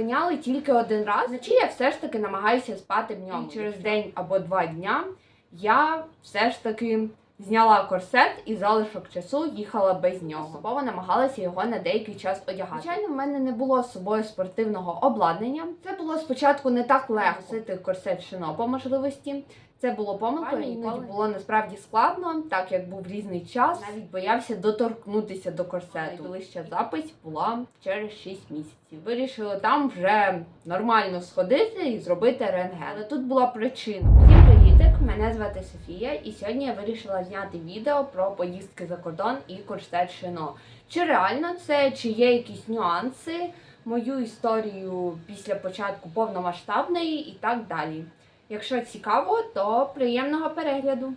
зупиняли тільки один раз. Вночі я все ж таки намагаюся спати в ньому. І через день або два дня я все ж таки зняла корсет і залишок часу їхала без нього. Поступово намагалася його на деякий час одягати. Звичайно, в мене не було з собою спортивного обладнання. Це було спочатку не так легко носити корсет шино по можливості. Це було помилкою, іноді було насправді складно, так як був різний час. Навіть боявся доторкнутися до корсету. Найближча запись була через 6 місяців. Вирішили там вже нормально сходити і зробити рентген. Але тут була причина. Всім! Мене звати Софія, і сьогодні я вирішила зняти відео про поїздки за кордон і корсет шино. Чи реально це, чи є якісь нюанси, мою історію після початку повномасштабної і так далі. Якщо цікаво, то приємного перегляду.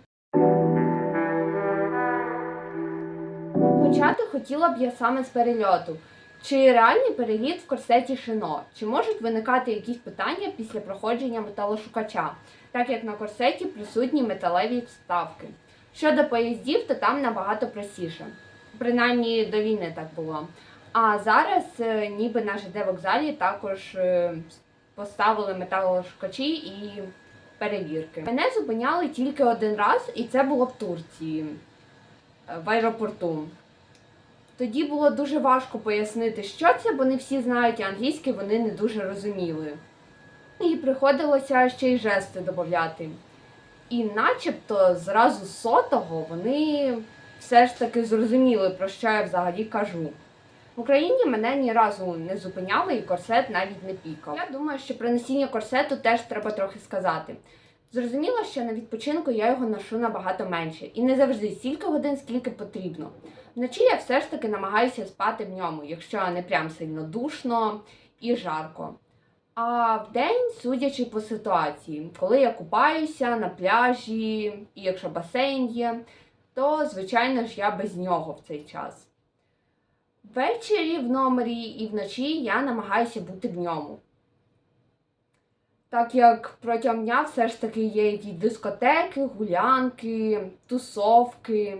Почати хотіла б я саме з перельоту. Чи реальний переліт в корсеті шино? Чи можуть виникати якісь питання після проходження металошукача, так як на корсеті присутні металеві вставки? Щодо поїздів, то там набагато простіше. Принаймні до війни так було. А зараз, е, ніби на ЖД вокзалі також е, поставили металошукачі і перевірки. Мене зупиняли тільки один раз, і це було в Турції е, в аеропорту. Тоді було дуже важко пояснити, що це, бо не всі знають англійське, вони не дуже розуміли. І приходилося ще й жести додати. І начебто зразу з сотого вони все ж таки зрозуміли, про що я взагалі кажу. В Україні мене ні разу не зупиняли і корсет навіть не пікав. Я думаю, що про носіння корсету теж треба трохи сказати. Зрозуміло, що на відпочинку я його ношу набагато менше, і не завжди стільки годин, скільки потрібно. Вночі я все ж таки намагаюся спати в ньому, якщо не прям сильно душно і жарко. А вдень, судячи по ситуації, коли я купаюся на пляжі, і якщо басейн є, то звичайно ж я без нього в цей час. Ввечері в номері і вночі я намагаюся бути в ньому. Так як протягом дня все ж таки є якісь дискотеки, гулянки, тусовки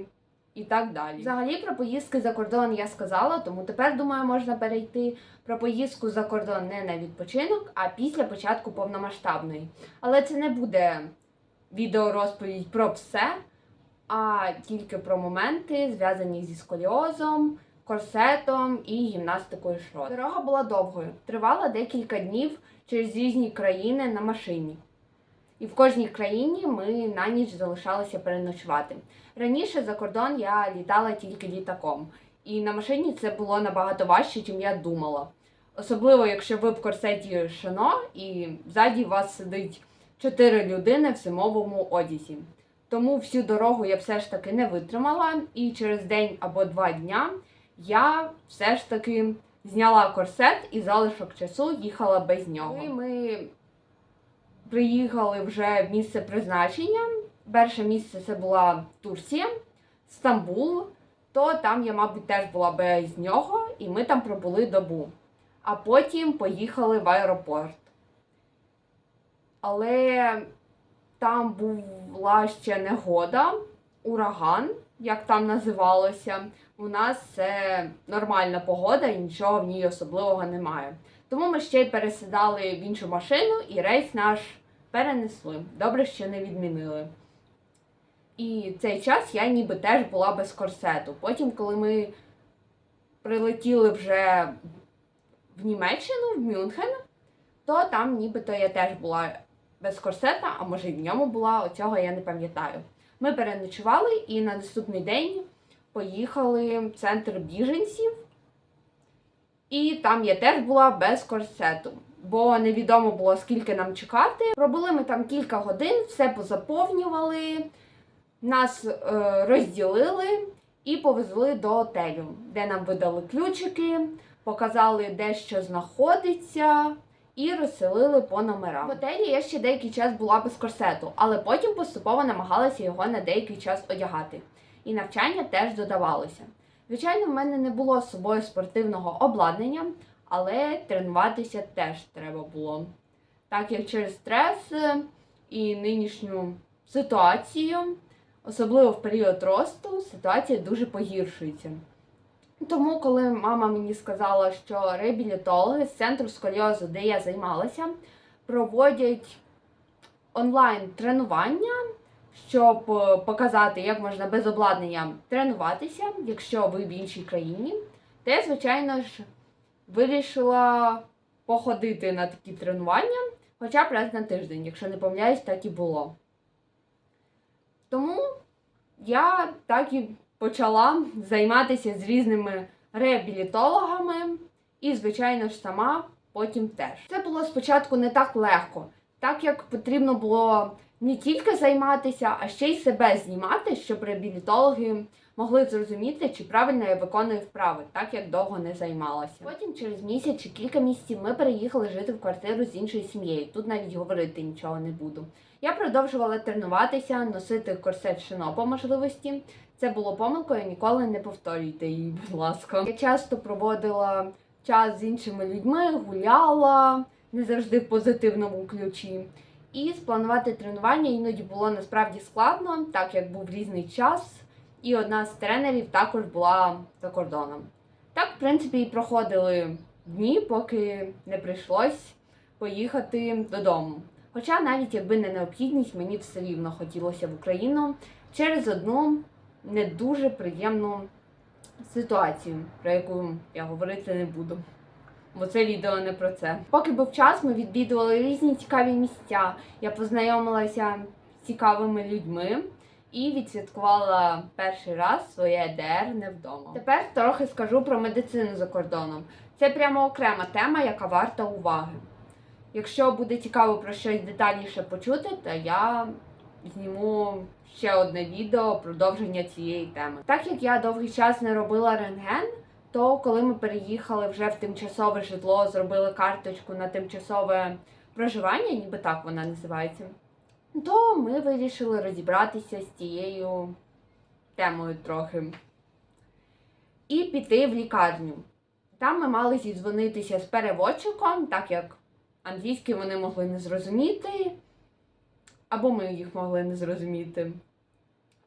і так далі. Взагалі про поїздки за кордон я сказала, тому тепер думаю, можна перейти про поїздку за кордон не на відпочинок, а після початку повномасштабної. Але це не буде відеорозповідь про все, а тільки про моменти, зв'язані зі сколіозом, корсетом і гімнастикою шрот. Дорога була довгою, тривала декілька днів через різні країни на машині. І в кожній країні ми на ніч залишалися переночувати. Раніше за кордон я літала тільки літаком, і на машині це було набагато важче, ніж я думала. Особливо, якщо ви в корсеті шано і ззаді вас сидить чотири людини в зимовому одязі. Тому всю дорогу я все ж таки не витримала, і через день або два дня я все ж таки зняла корсет і залишок часу їхала без нього. Коли ми приїхали вже в місце призначення. Перше місце це була Турція, Стамбул, то там я, мабуть, теж була без нього, і ми там пробули добу. А потім поїхали в аеропорт. Але там була ще негода, ураган, як там називалося. У нас це нормальна погода і нічого в ній особливого немає. Тому ми ще й пересідали в іншу машину і рейс наш перенесли. Добре, що не відмінили. І цей час я ніби теж була без корсету. Потім, коли ми прилетіли вже в Німеччину, в Мюнхен, то там нібито я теж була без корсета, а може і в ньому була, оцього я не пам'ятаю. Ми переночували і на наступний день поїхали в центр біженців. І там я теж була без корсету, бо невідомо було скільки нам чекати. Пробули ми там кілька годин, все позаповнювали, нас е, розділили і повезли до готелю, де нам видали ключики, показали, де що знаходиться, і розселили по номерам. В готелі я ще деякий час була без корсету, але потім поступово намагалася його на деякий час одягати. І навчання теж додавалося. Звичайно, в мене не було з собою спортивного обладнання, але тренуватися теж треба було. Так як через стрес е, і нинішню ситуацію, особливо в період росту, ситуація дуже погіршується. Тому, коли мама мені сказала, що реабілітологи з центру сколіозу, де я займалася, проводять онлайн тренування, щоб е, показати, як можна без обладнання тренуватися, якщо ви в іншій країні, то я, звичайно ж, вирішила походити на такі тренування, хоча б раз на тиждень, якщо не помиляюсь, так і було. Тому я так і почала займатися з різними реабілітологами і, звичайно ж, сама потім теж. Це було спочатку не так легко, так як потрібно було не тільки займатися, а ще й себе знімати, щоб реабілітологи могли зрозуміти, чи правильно я виконую вправи, так як довго не займалася. Потім, через місяць чи кілька місяців, ми переїхали жити в квартиру з іншою сім'єю. Тут навіть говорити нічого не буду. Я продовжувала тренуватися, носити корсет шино по можливості. Це було помилкою, ніколи не повторюйте її, будь ласка. Я часто проводила час з іншими людьми, гуляла не завжди в позитивному ключі. І спланувати тренування іноді було насправді складно, так як був різний час, і одна з тренерів також була за кордоном. Так, в принципі, і проходили дні, поки не прийшлось поїхати додому. Хоча навіть якби не необхідність, мені все рівно хотілося в Україну через одну не дуже приємну ситуацію, про яку я говорити не буду. Бо це відео не про це. Поки був час, ми відвідували різні цікаві місця. Я познайомилася з цікавими людьми і відсвяткувала перший раз своє ДР не вдома. Тепер трохи скажу про медицину за кордоном. Це прямо окрема тема, яка варта уваги. Якщо буде цікаво про щось детальніше почути, то я зніму ще одне відео продовження цієї теми. Так як я довгий час не робила рентген, то коли ми переїхали вже в тимчасове житло, зробили карточку на тимчасове проживання, ніби так вона називається, то ми вирішили розібратися з цією темою трохи і піти в лікарню. Там ми мали зідзвонитися з переводчиком, так як англійський вони могли не зрозуміти, або ми їх могли не зрозуміти.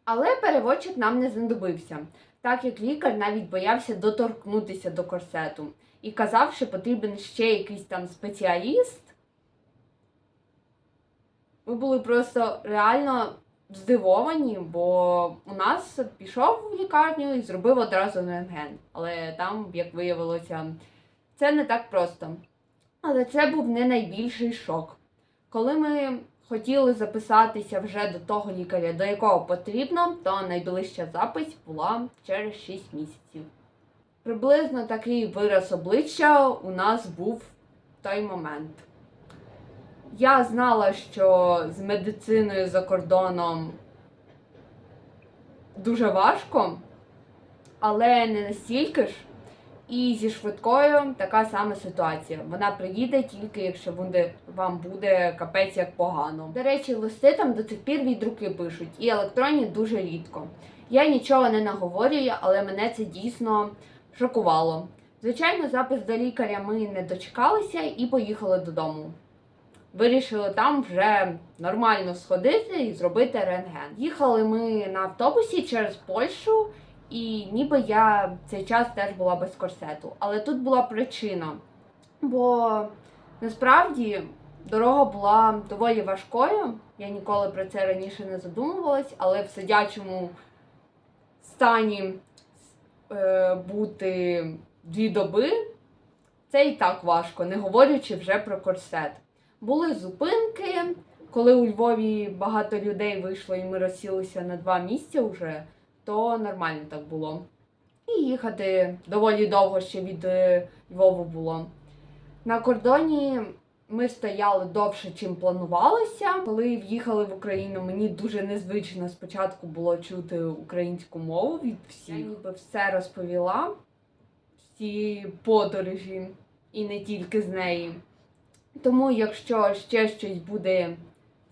Але переводчик нам не знадобився, так як лікар навіть боявся доторкнутися до корсету і казав, що потрібен ще якийсь там спеціаліст. Ми були просто реально здивовані, бо у нас пішов в лікарню і зробив одразу рентген. Але там, як виявилося, це не так просто. Але це був не найбільший шок. Коли ми хотіли записатися вже до того лікаря, до якого потрібно, то найближча запись була через 6 місяців. Приблизно такий вираз обличчя у нас був в той момент. Я знала, що з медициною за кордоном дуже важко, але не настільки ж. І зі швидкою така сама ситуація. Вона приїде тільки якщо буде вам буде капець як погано. До речі, листи там до цих пір від руки пишуть, і електронні дуже рідко. Я нічого не наговорюю, але мене це дійсно шокувало. Звичайно, запис до лікаря ми не дочекалися і поїхали додому. Вирішили там вже нормально сходити і зробити рентген. Їхали ми на автобусі через Польщу. І ніби я цей час теж була без корсету. Але тут була причина. Бо насправді дорога була доволі важкою. Я ніколи про це раніше не задумувалась, але в сидячому стані е, бути дві доби це і так важко, не говорячи вже про корсет. Були зупинки, коли у Львові багато людей вийшло і ми розсілися на два місця вже то нормально так було. І їхати доволі довго ще від е, Львову було. На кордоні ми стояли довше, чим планувалося. Коли в'їхали в Україну, мені дуже незвично спочатку було чути українську мову від всіх. Я ніби все розповіла, всі подорожі, і не тільки з неї. Тому, якщо ще щось буде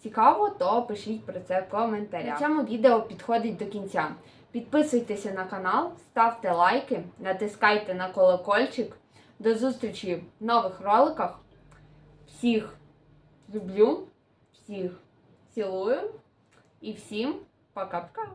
цікаво, то пишіть про це в коментарях. На цьому відео підходить до кінця. Підписуйтеся на канал, ставте лайки, натискайте на колокольчик. До зустрічі в нових роликах. Всіх люблю, всіх цілую і всім пока-пока!